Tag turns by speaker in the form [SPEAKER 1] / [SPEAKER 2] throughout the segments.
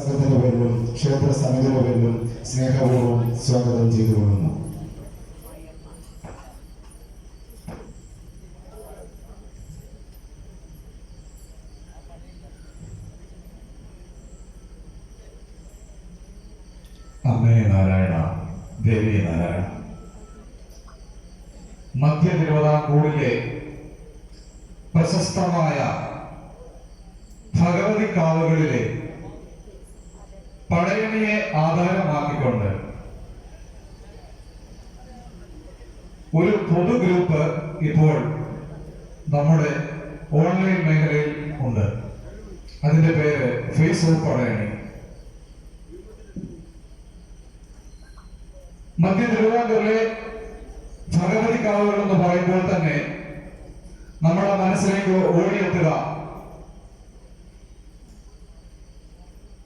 [SPEAKER 1] സംഘത്തിന്റെ പേരിലും ക്ഷേത്ര സമിതിയുടെ പേരിലും സ്നേഹപൂർവം സ്വാഗതം
[SPEAKER 2] അമ്മേ നാരായണ ദേവി നാരായണ മധ്യ തിരുവിതാംകൂറിലെ പ്രശസ്തമായ ഭഗവതി കാവുകളിലെ പടയണിയെ ആധാരമാക്കിക്കൊണ്ട് ഒരു പൊതു ഗ്രൂപ്പ് ഇപ്പോൾ നമ്മുടെ ഓൺലൈൻ മേഖലയിൽ ഉണ്ട്. അതിന്റെ പേര് ഫേസ്ബുക്ക് പടയണി. മധ്യ തിരുവിതാംകൂറിലെ ഭഗവതി കാവുകൾ എന്ന് പറയുമ്പോൾ തന്നെ നമ്മുടെ മനസ്സിലേക്ക് ഓടിയെത്തുക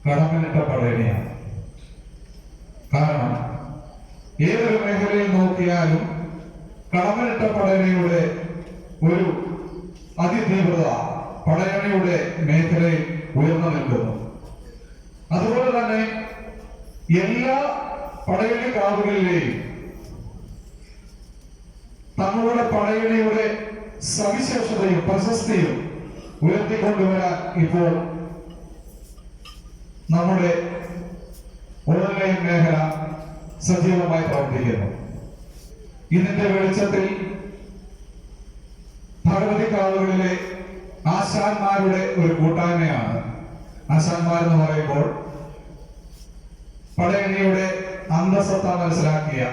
[SPEAKER 2] കടമനിട്ട പടയണിയാണ്. കാരണം ഏതൊരു മേഖലയിൽ നോക്കിയാലും കടമനിട്ട പടയണിയുടെ ഒരു അതിതീവ്രത പടയണിയുടെ മേഖലയിൽ ഉയർന്നു നിൽക്കുന്നു. അതുപോലെ തന്നെ എല്ലാ പടയണി കാവുകളിലെയും തങ്ങളുടെ പടയണിയുടെ സവിശേഷതയും പ്രശസ്തിയും ഉയർത്തിക്കൊണ്ടുവരാൻ ഇപ്പോൾ നമ്മുടെ ഓൺലൈൻ മേഖല സജീവമായി പ്രവർത്തിക്കുന്നു. ഇതിന്റെ വെളിച്ചത്തിൽ ഭഗവതി കാവുകളിലെ ആശാന്മാരുടെ ഒരു കൂട്ടായ്മയാണ്. ആശാന്മാർ എന്ന് പറയുമ്പോൾ പടയണിയുടെ അന്തസത്ത മനസ്സിലാക്കിയ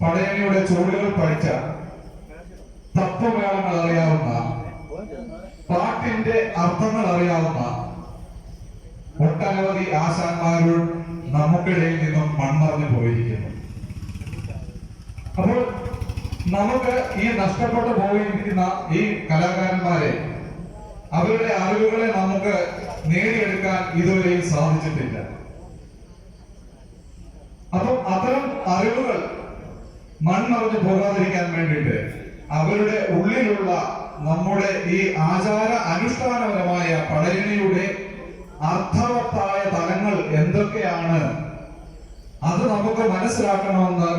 [SPEAKER 2] പടയണിയുടെ ചുവടുകൾ പഠിച്ച തത്വമേളങ്ങൾ അറിയാവുന്ന പാട്ടിന്റെ അർത്ഥങ്ങൾ അറിയാവുന്ന ഒട്ടനവധി ആശാന്മാരും നമുക്കിടയിൽ നിന്നും മൺമറഞ്ഞു പോയിരിക്കുന്നു. അപ്പോൾ നമുക്ക് ഈ നഷ്ടപ്പെട്ടു പോയിരിക്കുന്ന ഈ കലാകാരന്മാരെ അവരുടെ അറിവുകളെ നമുക്ക് നേടിയെടുക്കാൻ ഇതുവരെയും സാധിച്ചിട്ടില്ല. അപ്പം അത്തരം അറിവുകൾ മൺമറഞ്ഞു പോകാതിരിക്കാൻ വേണ്ടിയിട്ട് അവരുടെ ഉള്ളിലുള്ള നമ്മുടെ ഈ ആചാര അനുഷ്ഠാനപരമായ പടയണിയുടെ അർത്ഥവത്തായ തലങ്ങൾ എന്തൊക്കെയാണ് അത് നമുക്ക് മനസ്സിലാക്കണമെന്ന്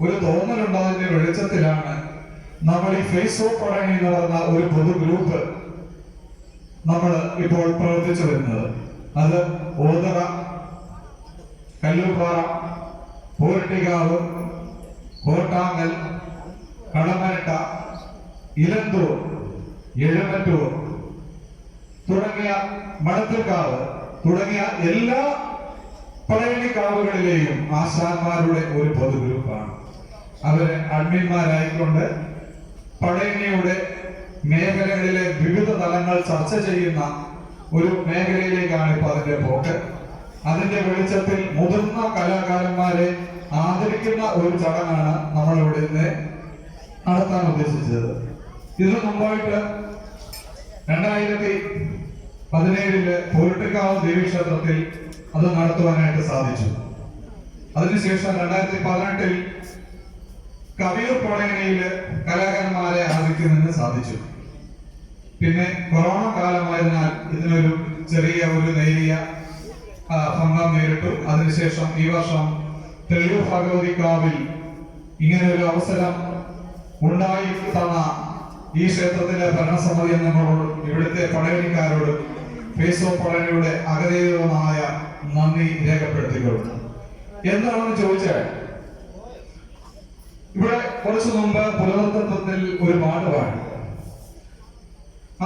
[SPEAKER 2] ഒരു തോന്നലുണ്ടാതിന്റെ വെളിച്ചത്തിലാണ് നമ്മൾ ഈ ഫേസ്ബുക്ക് എന്ന് പറഞ്ഞ ഒരു പൊതു ഗ്രൂപ്പ് നമ്മൾ ഇപ്പോൾ പ്രവർത്തിച്ചു വരുന്നത്. അത് ഓതറ കല്ലൂപ്പാറ പൂരട്ടികാവ് കോട്ടാങ്ങൽ കടമരട്ട ഇലന്തൂർ എഴുമറ്റൂർ തുടങ്ങിയ മണത്തിൽക്കാവ് തുടങ്ങിയ എല്ലാ പ്രയണിക്കാവുകളിലെയും ആശാന്മാരുടെ ഒരു പൊതു ഗ്രൂപ്പാണ് അവർ അഡ്മിന്മാരായിക്കൊണ്ട് പടയണിയുടെ മേഖലകളിലെ വിവിധ തലങ്ങൾ ചർച്ച ചെയ്യുന്ന ഒരു മേഖലയിലേക്കാണ് ഇപ്പൊ അതിന്റെ പോക്ക്. അതിന്റെ വെളിച്ചത്തിൽ മുതിർന്ന കലാകാരന്മാരെ ആദരിക്കുന്ന ഒരു ചടങ്ങാണ് നമ്മൾ ഇവിടെ നിന്ന് നടത്താൻ ഉദ്ദേശിച്ചത്. ഇതിനു മുമ്പായിട്ട് രണ്ടായിരത്തി പതിനേഴിൽ പൂരട്ടിക്കാവ് ദേവീക്ഷേത്രത്തിൽ അത് നടത്തുവാനായിട്ട് സാധിച്ചു. അതിനുശേഷം രണ്ടായിരത്തി പതിനെട്ടിൽ കവിയൂർ പടയണിയിൽ കലാകാരന്മാരെ ആദരിക്കുന്നതിന് സാധിച്ചു. പിന്നെ കൊറോണ കാലമായതിനാൽ ഇതിനൊരു ചെറിയ ഒരു നേരിയ ഭംഗം നേരിട്ടു. അതിനുശേഷം ഈ വർഷം തെളിവ് ഭഗവതിക്കാവിൽ ഇങ്ങനെ ഒരു അവസരം ഉണ്ടായി തന്ന ഈ ക്ഷേത്രത്തിലെ ഭരണസമിതി അംഗങ്ങളോട് ഇവിടുത്തെ പടയണിക്കാരോട് ഫേസ്ബുക്ക് പടയണിയുടെ അഗതീതമായ നന്ദി രേഖപ്പെടുത്തിക്കൊള്ളുന്നു. എന്താണെന്ന് ചോദിച്ചാൽ ഇവിടെ കുറച്ചു മുമ്പ് പുലർത്തത്വത്തിൽ ഒരു പാട്ട് പാടി.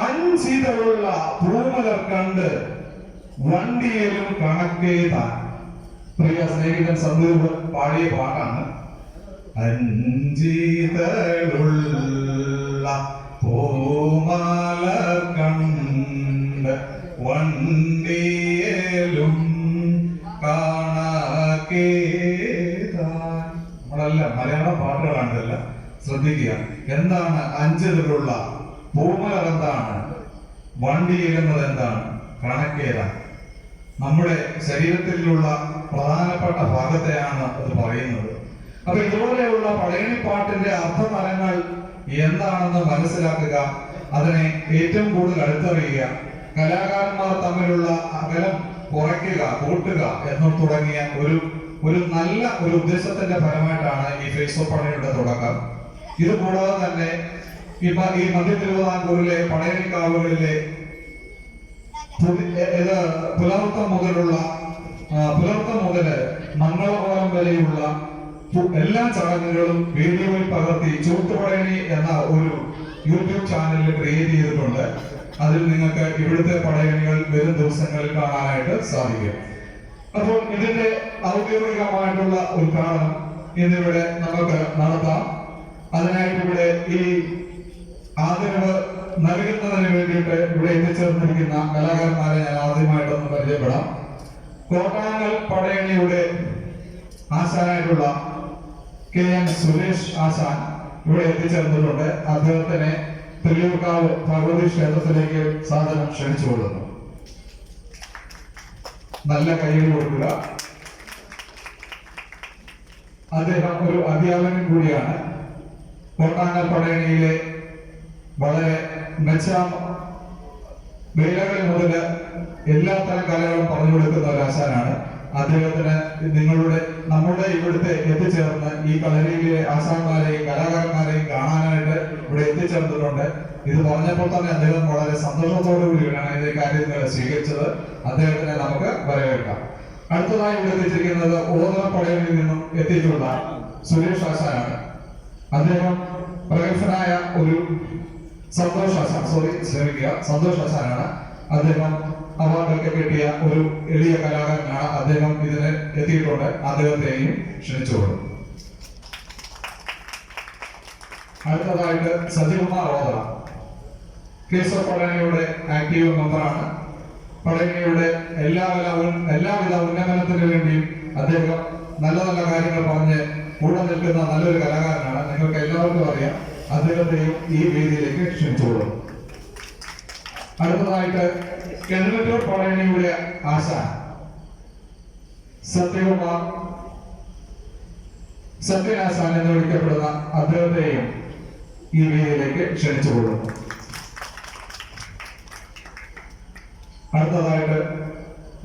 [SPEAKER 2] അഞ്ചിതളുള്ള പൂമലർ കണ്ട് വണ്ടിയിലും കണക്കേ താൻ പ്രിയ സ്നേഹിതൻ സന്ദീപ് പാടിയ പാട്ടാണ്. അഞ്ചിതളുള്ള ശ്രദ്ധിക്കുക. എന്താണ് അഞ്ചിലുള്ള പൂമലർ എന്താണ്? വണ്ടി എന്നത് എന്താണ്? കണക്കേതാണ് നമ്മുടെ ശരീരത്തിലുള്ള പ്രധാനപ്പെട്ട ഭാഗത്തെയാണ് അത് പറയുന്നത്. അപ്പൊ ഇതുപോലെയുള്ള പടയണിപ്പാട്ടിന്റെ അർത്ഥതലങ്ങൾ എന്താണെന്ന് മനസ്സിലാക്കുക. അതിനെ ഏറ്റവും കൂടുതൽ അടുത്തറിയുക. കലാകാരന്മാർ തമ്മിലുള്ള അകലം കുറയ്ക്കുക കൂട്ടുക എന്ന് തുടങ്ങിയ ഒരു ഒരു നല്ല ഒരു ഉദ്ദേശത്തിന്റെ ഫലമായിട്ടാണ് ഈ ഫേസ്ബുക്ക് പണിയുടെ തുടക്കം. ഇത് കൂടാതെ തന്നെ ഇപ്പൊ ഈ മധ്യ തിരുവിതാംകൂറിലെ പടയണിക്കാവുകളിലെ ഇത് പുലർത്തം മുതലുള്ള പുലർത്തം മുതൽ മംഗളകോളം വരെയുള്ള എല്ലാ ചടങ്ങുകളും വീഡിയോയിൽ പകർത്തി ചൂട്ടുപടയണി എന്ന ഒരു യൂട്യൂബ് ചാനലിൽ ക്രിയേറ്റ് ചെയ്തിട്ടുണ്ട്. അതിൽ നിങ്ങൾക്ക് ഇവിടുത്തെ പടയണികൾ വരും ദിവസങ്ങളിൽ കാണാനായിട്ട് സാധിക്കും. അപ്പോൾ ഇതിന്റെ ഔദ്യോഗികമായിട്ടുള്ള ഉദ്ഘാടനം ഇന്നിവിടെ നമുക്ക് നടത്താം. അതിനായിട്ട് ഇവിടെ ഈ ആദരവ് നൽകുന്നതിന് വേണ്ടിയിട്ട് ഇവിടെ എത്തിച്ചേർന്നിരിക്കുന്ന കലാകാരന്മാരെ ഞാൻ ആദ്യമായിട്ടൊന്ന് പരിചയപ്പെടാം. കോട്ടാങ്ങൽ പടയണിയുടെ ആശാനായിട്ടുള്ള കെ എൻ സുരേഷ് ആശാൻ ഇവിടെ എത്തിച്ചേർന്നിട്ടുണ്ട്. അദ്ദേഹത്തിനെ തെളിയൂർക്കാവ് ഭഗവതി ക്ഷേത്രത്തിലേക്ക് സാധനം ക്ഷണിച്ചു കൊള്ളുന്നു. നല്ല കയ്യിൽ കൊടുക്കുക. അദ്ദേഹം ഒരു അധ്യാപകൻ കൂടിയാണ്. കോട്ടാങ്ങൽ പടയണിയിലെ വളരെ മെച്ച വേലകളിൽ മുതൽ എല്ലാ തരം കലകളും പറഞ്ഞു കൊടുക്കുന്ന ഒരു ആശാനാണ്. അദ്ദേഹത്തിന് നിങ്ങളുടെ നമ്മുടെ ഇവിടുത്തെ എത്തിച്ചേർന്ന് ഈ കളരിയിലെ ആശാന്മാരെയും കലാകാരന്മാരെയും കാണാനായിട്ട് ഇവിടെ എത്തിച്ചേർന്നിട്ടുണ്ട്. ഇത് പറഞ്ഞപ്പോൾ തന്നെ അദ്ദേഹം വളരെ സന്തോഷത്തോടു കൂടിയാണ് ഈ കാര്യങ്ങൾ സ്വീകരിച്ചത്. അദ്ദേഹത്തിനെ നമുക്ക് വരവേൽക്കാം. അടുത്തതായി ഇവിടെ എത്തിച്ചിരിക്കുന്നത് ഓതറ പടയണിയിൽ നിന്നും എത്തിയിട്ടുള്ള സുരേഷ് ആശാനാണ്. അദ്ദേഹം പ്രഗത്ഭനായ ഒരു സന്തോഷ് ആശാൻ സോറി ക്ഷമിക്കുക സന്തോഷ് ആശാനാണ് അദ്ദേഹം അവാർഡൊക്കെ കിട്ടിയ ഒരു എളിയ കലാകാരനാണ്. അദ്ദേഹം ഇതിന് എത്തിയിട്ടുണ്ട്. അദ്ദേഹത്തെയും ക്ഷണിച്ചുകൊള്ളു. അടുത്തതായിട്ട് സജികുമാർ ഓതറ കേസോ പടയണിയുടെ ആക്റ്റീവ് മെമ്പറാണ്. പടയണിയുടെ എല്ലാവിധ എല്ലാവിധ ഉന്നമനത്തിന് വേണ്ടിയും അദ്ദേഹം നല്ല നല്ല കാര്യങ്ങൾ പറഞ്ഞ് കൂടെ നിൽക്കുന്ന നല്ലൊരു കലാകാരനാണ്. നിങ്ങൾക്ക് എല്ലാവർക്കും അറിയാം. അദ്ദേഹത്തെയും ഈ വേദിയിലേക്ക് ക്ഷണിച്ചോളൂ അടുത്തതായിട്ട് കെൽവറ്റൂർ പടയണിയുടെ ആശ സത്യകുമാർ സത്യനാശാൻ എന്ന് വിളിക്കപ്പെടുന്ന അദ്ദേഹത്തെയും ഈ വേദിയിലേക്ക് ക്ഷണിച്ചുകൊള്ളും അടുത്തതായിട്ട്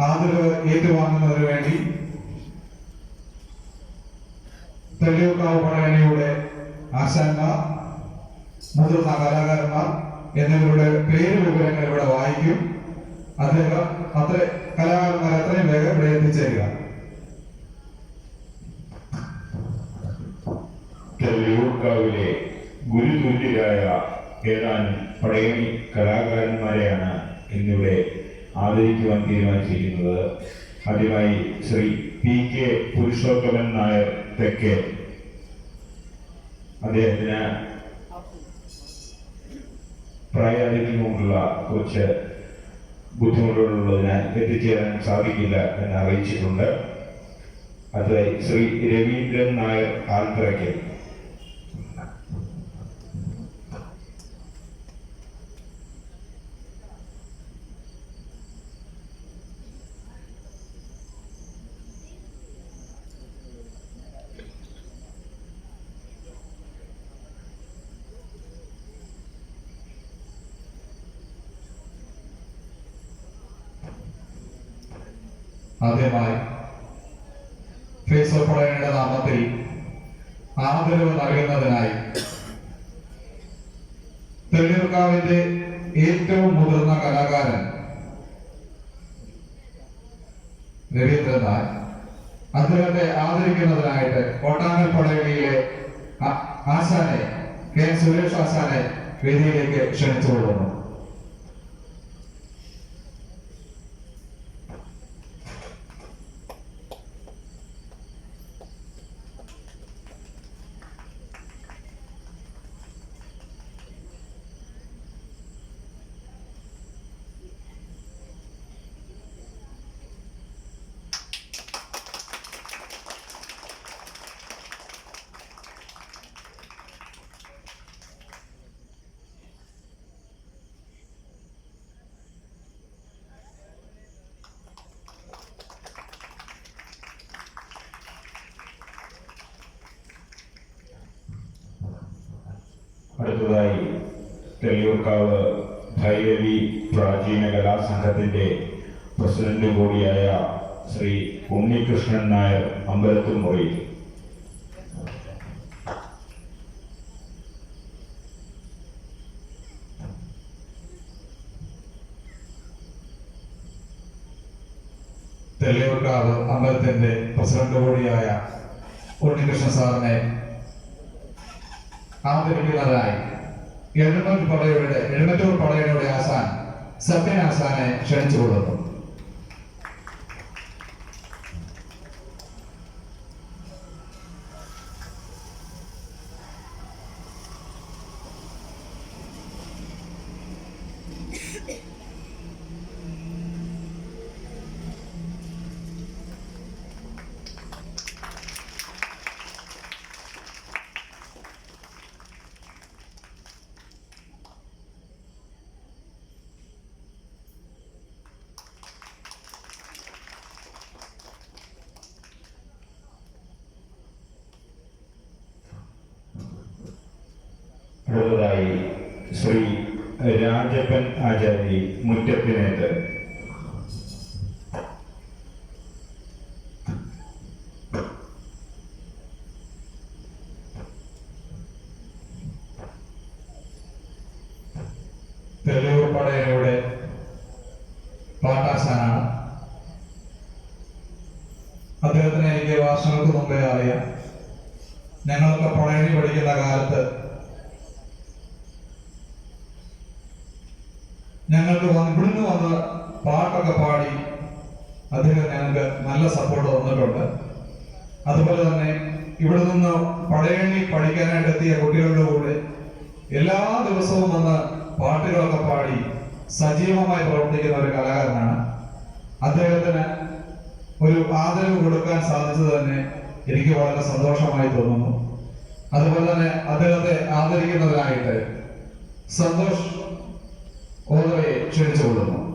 [SPEAKER 2] ആദരവ് ഏറ്റുവാങ്ങുന്നതിന് വേണ്ടി തെളിയൂക്കാവ് പടയണിയുടെ ആശാന്മാർ മുതിർന്ന കലാകാരന്മാർ എന്നിവരുടെ പേര് വിവരങ്ങൾ ഇവിടെ വായിക്കും. അദ്ദേഹം അത്ര കലാകാരന്മാർ അത്രയും വേഗം ഇവിടെ എത്തിച്ചേരുക.
[SPEAKER 3] തെല്ലൂർക്കാവിലെ ഗുരുതുല്യരായ ഏതാനും പടയണി കലാകാരന്മാരെയാണ് ഇന്നിവിടെ ആദരിക്കുവാൻ തീരുമാനിച്ചിരിക്കുന്നത്. ആദ്യമായി ശ്രീ പി കെ പുരുഷോത്തമൻ നായർ തെക്കേ. അദ്ദേഹത്തിന് പ്രായാധിക്യം കൊണ്ടുള്ള കുറച്ച് ബുദ്ധിമുട്ടുകളുള്ളതിനാൽ എത്തിച്ചേരാൻ സാധിക്കില്ല എന്ന് അറിയിച്ചിട്ടുണ്ട്. അത് ശ്രീ രവീന്ദ്രൻ നായർ ആൽത്തറയ്ക്കൽ
[SPEAKER 2] ആദ്യമായി ഫേസ് ഓഫ് പടയണിയുടെ നാമത്തിൽ ആദരവ് നൽകുന്നതിനായി തെളിയൂർക്കാവിന്റെ ഏറ്റവും മുതിർന്ന കലാകാരൻ രവീന്ദ്രൻ നായർ അദ്ദേഹത്തെ ആദരിക്കുന്നതിനായിട്ട് കോട്ടാങ്ങൽ പടയണിയിലെ ആ- ആശാനെ കെ സുരേഷ് ആശാനെ വേദിയിലേക്ക് ക്ഷണിച്ചുകൊള്ളുന്നു
[SPEAKER 3] അടുത്തതായി തെളിയൂർക്കാവ് ഭൈരവി പ്രാചീന കലാസംഘത്തിന്റെ പ്രസിഡന്റ് കൂടിയായ ശ്രീ ഉണ്ണികൃഷ്ണൻ നായർ അമ്പലത്തിൽ അമ്പലത്തുമുറിയിൽ
[SPEAKER 2] തെള്ളിയൂർക്കാവ് അമ്പലത്തിന്റെ പ്രസിഡന്റ് കൂടിയായ ഉണ്ണികൃഷ്ണൻ സാറിനെ ആദരിക്കുന്നതായി എഴുന്നൂറ്റ് പടയുടെ എഴുന്നൂറ്റൂർ പടയുടെ ആസാൻ സത്യൻ ആസാനെ ക്ഷണിച്ചുകൊള്ളുന്നു
[SPEAKER 3] അടുത്തതായി ശ്രീ രാജപ്പൻ ആചാരി മുറ്റത്തിനേത്
[SPEAKER 2] തെള്ളിയൂർ പടയയുടെ പാട്ടാശാനാണ് അദ്ദേഹത്തിന് എനിക്ക് വർഷങ്ങൾക്ക് മുമ്പേ അറിയാം ഞങ്ങളൊക്കെ പടയണി പഠിക്കുന്ന കാലത്ത് ഞങ്ങൾക്ക് ഇവിടുന്ന് വന്ന് പാട്ടൊക്കെ പാടി അദ്ദേഹം ഞങ്ങൾക്ക് നല്ല സപ്പോർട്ട് തന്നിട്ടുണ്ട്. അതുപോലെ തന്നെ ഇവിടെ നിന്ന് പടയണി പഠിക്കാനായിട്ട് എത്തിയ കുട്ടികളുടെ കൂടെ എല്ലാ ദിവസവും വന്ന് പാട്ടുകളൊക്കെ പാടി സജീവമായി പ്രവർത്തിക്കുന്ന ഒരു കലാകാരനാണ്. അദ്ദേഹത്തിന് ഒരു ആദരവ് കൊടുക്കാൻ സാധിച്ചത് തന്നെ എനിക്ക് വളരെ സന്തോഷമായി തോന്നുന്നു. അതുപോലെ തന്നെ അദ്ദേഹത്തെ ആദരിക്കുന്നതിനായിട്ട് സന്തോഷ് ഓദറയെ ക്ഷണിച്ചുകൊള്ളുന്നു
[SPEAKER 3] അടുത്തതായി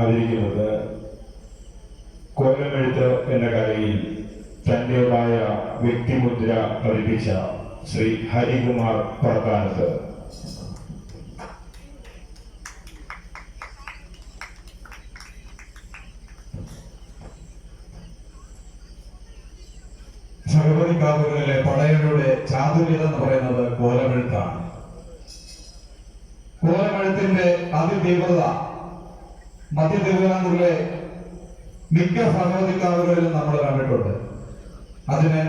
[SPEAKER 3] ആദരിക്കുന്നത് കോലമെഴുത്ത് എന്ന കലയിൽ തന്റേതായ വ്യക്തിമുദ്ര പതിപ്പിച്ച ശ്രീ ഹരികുമാർ പറത്താനത്ത്
[SPEAKER 2] ഭഗവതി കാവുകളിലെ പടയണിയുടെ ചാതുര്യത എന്ന് പറയുന്നത് കോലമെഴുത്താണ്. കോലമെഴുത്തിന്റെ അതിതീവ്രത മധ്യ തിരുവിതാംകൂറിലെ മിക്ക ഭഗവതി കാവുകളിലും നമ്മൾ കണ്ടിട്ടുണ്ട്. അതിന്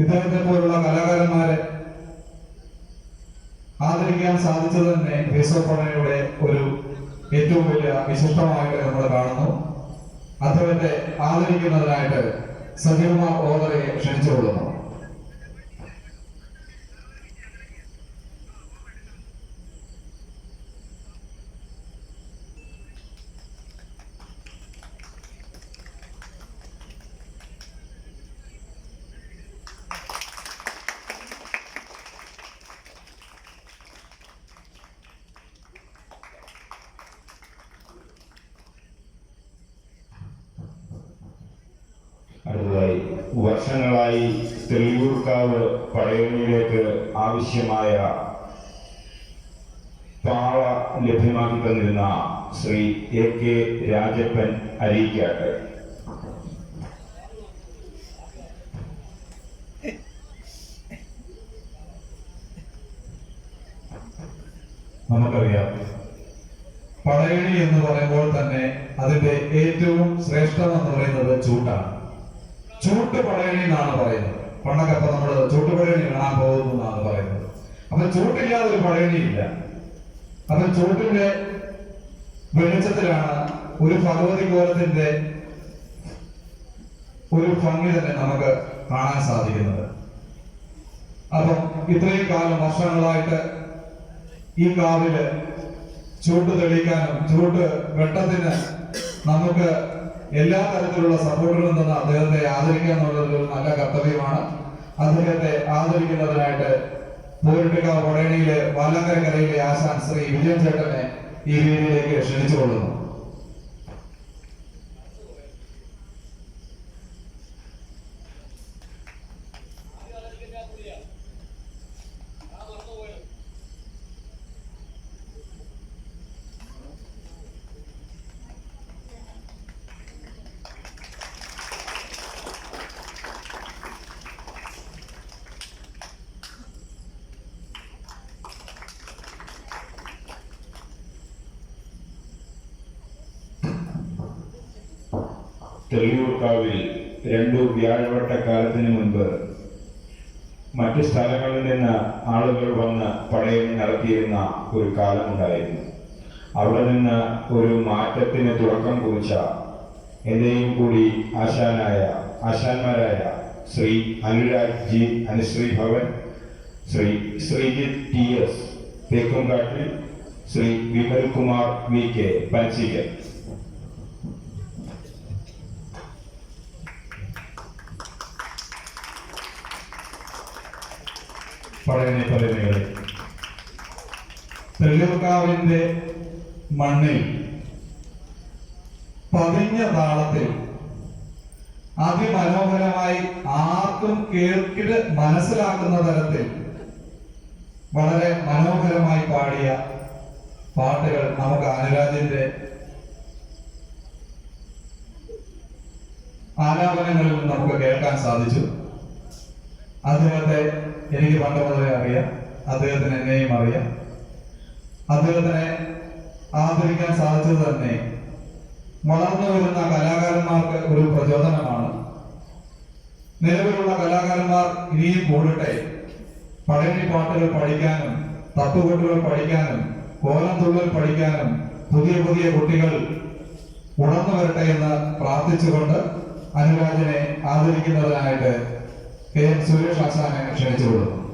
[SPEAKER 2] ഇദ്ദേഹത്തെ പോലുള്ള കലാകാരന്മാരെ ആദരിക്കാൻ സാധിച്ചത് തന്നെ ഭീസോപ്പണയുടെ ഒരു ഏറ്റവും വലിയ വിശിഷ്ടമായിട്ട് നമ്മൾ കാണുന്നു. അദ്ദേഹത്തെ ആദരിക്കുന്നതിനായിട്ട് സജീവമാർ ഓദറെ ക്ഷണിച്ചുകൊള്ളുന്നു
[SPEAKER 3] അടുത്തതായി വർഷങ്ങളായി തെളിയൂർക്കാവ് പടയണിയിലേക്ക് ആവശ്യമായ പാള ലഭ്യമാക്കി തന്നിരുന്ന ശ്രീ എ കെ രാജപ്പൻ അരീക്കാട്ട്
[SPEAKER 2] നമുക്കറിയാം. പടയണി എന്ന് പറയുമ്പോൾ തന്നെ അതിന്റെ ഏറ്റവും ശ്രേഷ്ഠം എന്ന് പറയുന്നത് ചൂട്ടാണ്. ചൂട്ട് പടയണി എന്നാണ് പറയുന്നത്. പണ്ടൊക്കെ അപ്പൊ നമ്മൾ ചൂട്ട് പടയണി കാണാൻ പോകുന്നു എന്നാണ് പറയുന്നത്. അപ്പൊ ചൂട്ടില്ലാതെ ഒരു പടയണി ഇല്ല. അപ്പൊ ചൂട്ടിന്റെ വെളിച്ചത്തിലാണ് ഒരു ഭഗവതി കോലത്തിന്റെ ഒരു ഭംഗി തന്നെ നമുക്ക് കാണാൻ സാധിക്കുന്നത്. അപ്പം ഇത്രയും കാലം വർഷങ്ങളായിട്ട് ഈ കാവിൽ ചൂട്ട് തെളിയിക്കാനും ചൂട്ട് വെട്ടത്തിന് നമുക്ക് എല്ലാ തരത്തിലുള്ള സപ്പോർട്ടുകളും തന്ന അദ്ദേഹത്തെ ആദരിക്കുക എന്നുള്ളത് ഒരു നല്ല കർത്തവ്യമാണ്. അദ്ദേഹത്തെ ആദരിക്കുന്നതിനായിട്ട് പോരിട്ടുകാവ് കൊടേണിയിലെ വാലാങ്കരക്കരയിലെ ആശാൻ ശ്രീ വിജയൻ ചേട്ടനെ ഈ വേദിയിലേക്ക് ക്ഷണിച്ചുകൊള്ളുന്നു.
[SPEAKER 3] തെളിയൂർക്കാവിൽ രണ്ടു വ്യാഴവട്ടക്കാലത്തിന് മുൻപ് മറ്റു സ്ഥലങ്ങളിൽ നിന്ന് ആളുകൾ വന്ന് പടയം നടത്തിയിരുന്ന ഒരു കാലമുണ്ടായിരുന്നു. അവിടെ നിന്ന് ഒരു മാറ്റത്തിന് തുടക്കം കുറിച്ച എന്റെയും കൂടി ആശാനായ ആശാന്മാരായ Shri Anurag ji Anusree Bhavan Shri Sreejith T S Thekkumkattil Shri Vimal Kumar V K Pansikkal
[SPEAKER 2] Padayani പലനകളെ തെളിവുകാവിന്റെ മണ്ണിൽ പതിഞ്ഞ താളത്തിൽ അതിമനോഹരമായി ആർക്കും കേൾക്കിട് മനസ്സിലാക്കുന്ന തരത്തിൽ വളരെ മനോഹരമായി പാടിയ പാട്ടുകൾ നമുക്ക് അനുരാജിന്റെ ആലാപനങ്ങളിൽ നമുക്ക് കേൾക്കാൻ സാധിച്ചു. അദ്ദേഹത്തെ എനിക്ക് പണ്ട് മുതലേ അറിയാം. അദ്ദേഹത്തിന് എന്നെയും അറിയാം. അദ്ദേഹത്തിനെ ആദരിക്കാൻ സാധിച്ചത് തന്നെ വളർന്നു വരുന്ന കലാകാരന്മാർക്ക് ഒരു പ്രചോദനമാണ്. നിലവിലുള്ള കലാകാരന്മാർ ഇനിയും കൂടട്ടെ. പഴയ പാട്ടുകൾ പഠിക്കാനും തട്ടുകൊട്ടുകൾ പഠിക്കാനും കോലം തുള്ളൽ പഠിക്കാനും പുതിയ പുതിയ കുട്ടികൾ ഉണർന്നു വരട്ടെ എന്ന് പ്രാർത്ഥിച്ചുകൊണ്ട് അനുരാജനെ ആദരിക്കുന്നതിനായിട്ട് കെ എൻ സുരേഷ് ക്ഷണിച്ചുകൊള്ളുന്നു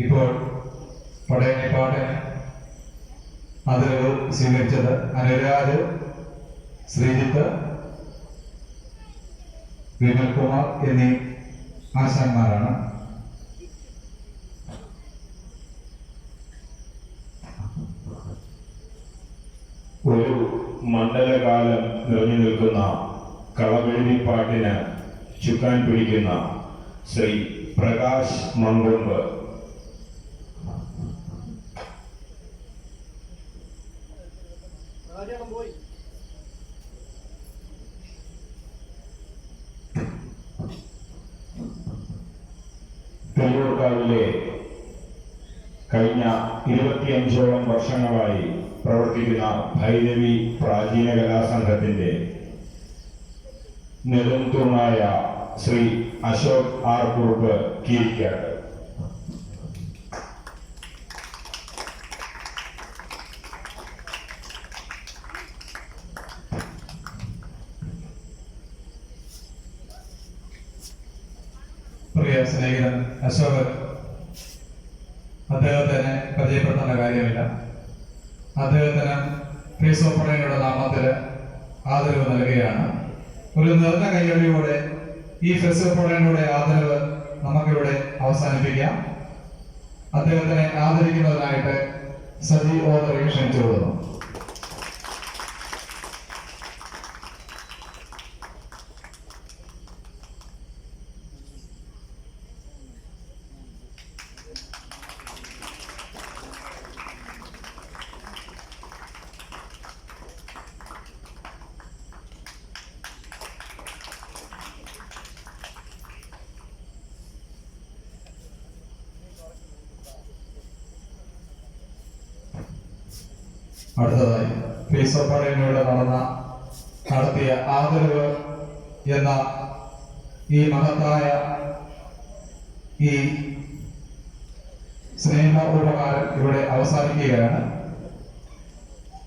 [SPEAKER 2] ഇപ്പോൾ പടയണി പാട്ടിന് അതിൽ സ്വീകരിച്ചത് അനുരാജ് ശ്രീജിത്ത് വിമൽകുമാർ എന്നീ ആശാന്മാരാണ്.
[SPEAKER 3] ഒരു മണ്ഡലകാലം നിറഞ്ഞു നിൽക്കുന്ന കളവെഴുതി പാട്ടിന് ചുക്കാൻ പിടിക്കുന്ന ശ്രീ പ്രകാശ് മങ്കൊമ്പ്. തെല്ലൂർക്കാവിലെ കഴിഞ്ഞ ഇരുപത്തിയഞ്ചോളം വർഷങ്ങളായി പ്രവർത്തിക്കുന്ന ഭൈരവി പ്രാചീന കലാസംഘത്തിന്റെ നെടുംതൂണായ ശ്രീ അശോക് ആർ കുറുപ്പ് കീരിക്കാട്
[SPEAKER 2] പ്രിയ സ്നേഹിതൻ അശോകൻ അദ്ദേഹത്തിന് പരിചയപ്പെടുത്തേണ്ട കാര്യമില്ല. അദ്ദേഹത്തിന് ഫേസ് നാമത്തിൽ ആദരവ് നൽകുകയാണ്. ഒരു നിറഞ്ഞ കൈയടിയോടെ ഈ ഫേസ് ഓപ്പറേറ്ററുടെ ആദരവ് നമുക്കിവിടെ അവസാനിപ്പിക്കാം. അദ്ദേഹത്തിനെ ആദരിക്കുന്നതിനായിട്ട് സജീവ് ഓദറിയെ ക്ഷണിച്ചു കൊടുക്കുന്നു അടുത്തതായി. ഫേസ് നടന്ന നടത്തിയ ആദരവ് എന്ന ഈ മഹത്തായ ഈ സ്നേഹ ഉപകാരം ഇവിടെ അവസാനിക്കുകയാണ്.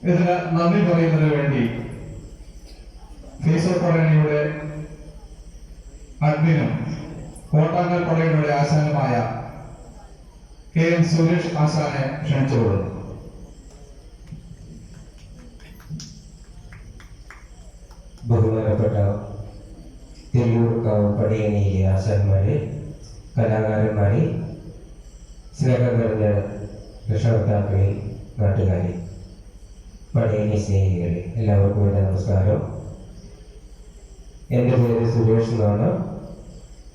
[SPEAKER 2] ഇതിന് നന്ദി പറയുന്നതിന് വേണ്ടി ഫേസ് ഓഫ് പടയനയുടെ അഡ്മിനും കോട്ടാങ്കൽ പടയണിയുടെ ആശാനുമായ കെ എൻ സുരേഷ് ആശാനെ ക്ഷണിച്ചുകൊള്ളുന്നു.
[SPEAKER 4] ബഹുമാനപ്പെട്ട തെല്ലൂർക്കാവ് പടിയണിയിലെ ആശാന്മാരെ കലാകാരന്മാരെ സ്നേഹം നിറഞ്ഞ രക്ഷകർത്താക്കളെ നാട്ടുകാരെ പടയണി സ്നേഹികളെ എല്ലാവർക്കും എന്റെ നമസ്കാരം. എന്റെ പേര് സുരേഷ് എന്നാണ്.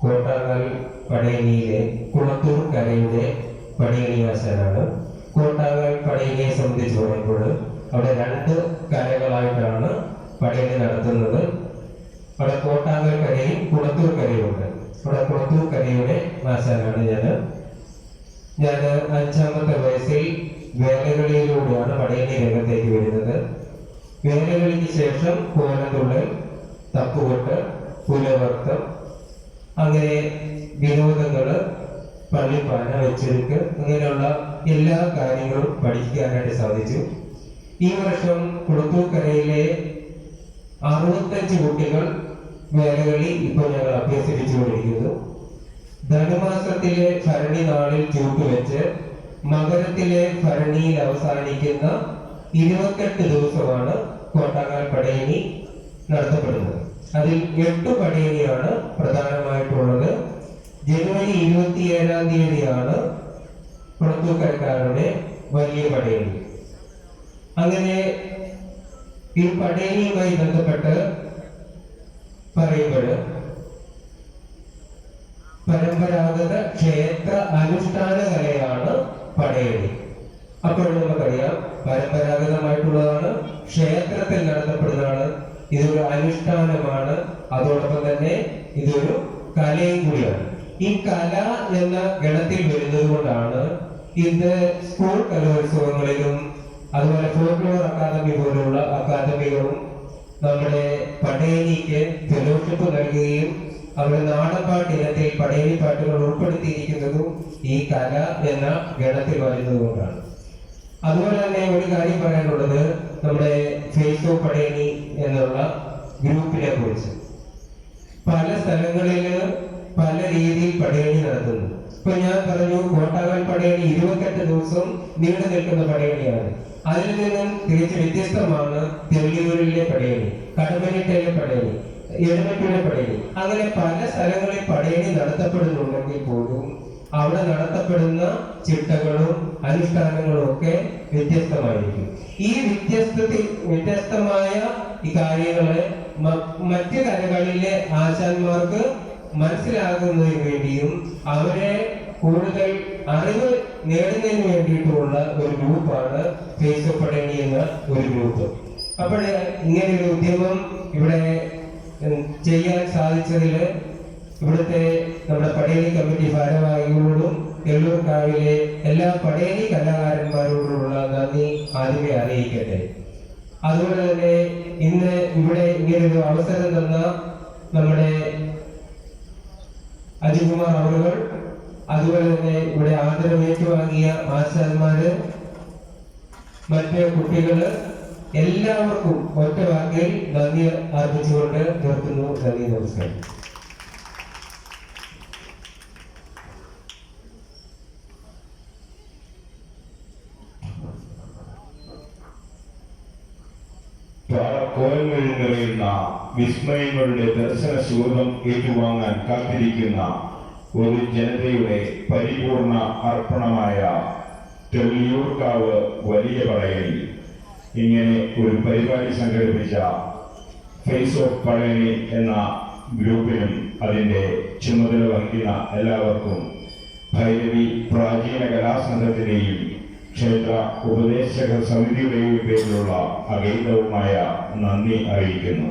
[SPEAKER 4] കോട്ടാങ്ങൽ പടയണിയിലെ കുളത്തൂർ കരയുടെ പടയണി ആശാനാണ്. കോട്ടാങ്ങൽ പടയണിയെ സംബന്ധിച്ച് പറയുമ്പോൾ അവിടെ രണ്ട് കരകളായിട്ടാണ് പടയണി നടത്തുന്നത്. അവിടെ കോട്ടാങ്ങൽ കരയും കുളത്തൂർ കരയും ഉണ്ട് അവിടെ കുളത്തൂർ കരയുടെ ആശാനാണ് ഞാൻ. ഞാൻ അഞ്ചാമത്തെ വയസ്സിൽ വേലകളിയിലൂടെയാണ് പടയണി രംഗത്തേക്ക് വരുന്നത്. വേലകളിക്ക് ശേഷം കോലതുള്ളൽ തപ്പുകൊട്ട് പുലവർത്തം അങ്ങനെ വിനോദങ്ങൾ പള്ളിപ്പാന വെച്ചെടുക്ക് അങ്ങനെയുള്ള എല്ലാ കാര്യങ്ങളും പഠിക്കാനായിട്ട് സാധിച്ചു. ഈ വർഷം കുളത്തൂക്കരയിലെ അറുപത്തഞ്ച് കുട്ടികൾ വേലകളി ഇപ്പോൾ ഞങ്ങൾ അഭ്യസിപ്പിച്ചുകൊണ്ടിരിക്കുന്നു. ധനുമാസത്തിലെ ഭരണി നാളിൽ ചൂട്ടുവെച്ച് മകരത്തിലെ ഭരണിയിൽ അവസാനിക്കുന്ന ഇരുപത്തെട്ട് ദിവസമാണ് കോട്ടാങ്ങാൽ പടയണി നടത്തപ്പെടുന്നത്. അതിൽ എട്ട് പടയണിയാണ് പ്രധാനമായിട്ടുള്ളത്. ജനുവരി ഇരുപത്തിയേഴാം തീയതിയാണ് കുളത്തൂക്കരക്കാരുടെ വലിയ പടയണി. അങ്ങനെ ഈ പടയണിയുമായി ബന്ധപ്പെട്ട് പറയുമ്പോൾ പരമ്പരാഗത ക്ഷേത്ര അനുഷ്ഠാന കലയാണ് പടയണി. അപ്പോൾ നമുക്കറിയാം പരമ്പരാഗതമായിട്ടുള്ളതാണ് ക്ഷേത്രത്തിൽ നടത്തപ്പെടുന്നതാണ് ഇതൊരു അനുഷ്ഠാനമാണ് അതോടൊപ്പം തന്നെ ഇതൊരു കലയും കൂടിയാണ്. ഈ കല എന്ന ഗണത്തിൽ വരുന്നത് കൊണ്ടാണ് ഇത് സ്കൂൾ കലോത്സവങ്ങളിലും അതുപോലെ ഫോക്ലോർ അക്കാദമി പോലുള്ള അക്കാദമികളും നമ്മുടെ പടയണിക്ക് ഫെലോഷിപ്പ് നൽകുകയും അവിടെ നാടൻപാട്ട് ഇനത്തിൽ പടയണി പാട്ടുകൾ ഉൾപ്പെടുത്തിയിരിക്കുന്നതും ഈ കല എന്ന ഗണത്തിൽ വരുന്നതുകൊണ്ടാണ്. അതുപോലെ തന്നെ ഒരു കാര്യം പറയാനുള്ളത് നമ്മുടെ ഫേസ്ബുക്ക് പടയണി എന്നുള്ള ഗ്രൂപ്പിനെ കുറിച്ച്. പല സ്ഥലങ്ങളിൽ പല രീതിയിൽ പടയണി നടത്തുന്നു. ഇപ്പൊ ഞാൻ പറഞ്ഞു കോട്ടാകൽ പടയണി ഇരുപത്തെട്ട് ദിവസം നീണ്ടു നിൽക്കുന്ന പടയണിയാണ്. അതിൽ നിന്നും തികച്ചു വ്യത്യസ്തമാണ് തെള്ളിയൂരിലെ പടയണി കടമനിട്ടയിലെ പടയണി എഴുമറ്റൂരിലെ പടയണി. അങ്ങനെ പല സ്ഥലങ്ങളിൽ പടയണി നടത്തപ്പെടുന്നുണ്ടെങ്കിൽ പോലും അവിടെ നടത്തപ്പെടുന്ന ചിട്ടകളും അനുഷ്ഠാനങ്ങളും ഒക്കെ വ്യത്യസ്തമായിരിക്കും. ഈ വ്യത്യസ്തത്തിൽ വ്യത്യസ്തമായ ഈ കാര്യങ്ങളെ മറ്റ് കലകളിലെ ആശാന്മാർക്ക് മനസ്സിലാകുന്നതിന് വേണ്ടിയും അവരെ കൂടുതൽ അറിവ് നേടുന്നതിന് വേണ്ടിയിട്ടുള്ള ഒരു ഗ്രൂപ്പാണ് ഫേസ്ബുക്ക് എന്ന ഒരു ഗ്രൂപ്പ്. അപ്പോൾ ഇങ്ങനെ ഒരു ഉദ്യമം ഇവിടെ ചെയ്യാൻ സാധിച്ചതിൽ ഇവിടുത്തെ നമ്മുടെ പടയണി കമ്മിറ്റി ഭാരവാഹികളോടും എള്ളൂർക്കാവിലെ എല്ലാ പടയണി കലാകാരന്മാരോടുമുള്ള നന്ദി ആദ്യമേ അറിയിക്കട്ടെ. അതുപോലെ തന്നെ ഇന്ന് ഇവിടെ ഇങ്ങനൊരു അവസരം തന്ന നമ്മുടെ അജികുമാർ അവറുകൾ അതുപോലെ തന്നെ ഇവിടെ ആദരം ഏറ്റുവാങ്ങിയ ആശാന്മാര് മറ്റ് കുട്ടികൾ എല്ലാവർക്കും ഒറ്റ വാക്കിൽ നന്ദി അർപ്പിച്ചുകൊണ്ട് നിർത്തുന്നു. നന്ദി നമസ്കാരം.
[SPEAKER 3] കോലങ്ങളിൽ വിസ്മയങ്ങളുടെ ദർശന സുഹൃതം ഏറ്റുവാങ്ങാൻ കാത്തിരിക്കുന്ന ഒരു ജനതയുടെ പരിപൂർണ അർപ്പണമായ തെളിയൂർക്കാവ് വലിയ പടയണി. ഇങ്ങനെ ഒരു പരിപാടി സംഘടിപ്പിച്ച ഫേസ് ഓഫ് പടയണി എന്ന ഗ്രൂപ്പിനും അതിന്റെ ചുമതല വഹിക്കുന്ന എല്ലാവർക്കും ഭൈരവി പ്രാചീന കലാസംഘത്തിന്റെയും ക്ഷേത്ര ഉപദേശക സമിതിയുടെയും പേരിലുള്ള അഗൈതവുമായ നന്ദി അറിയിക്കുന്നു.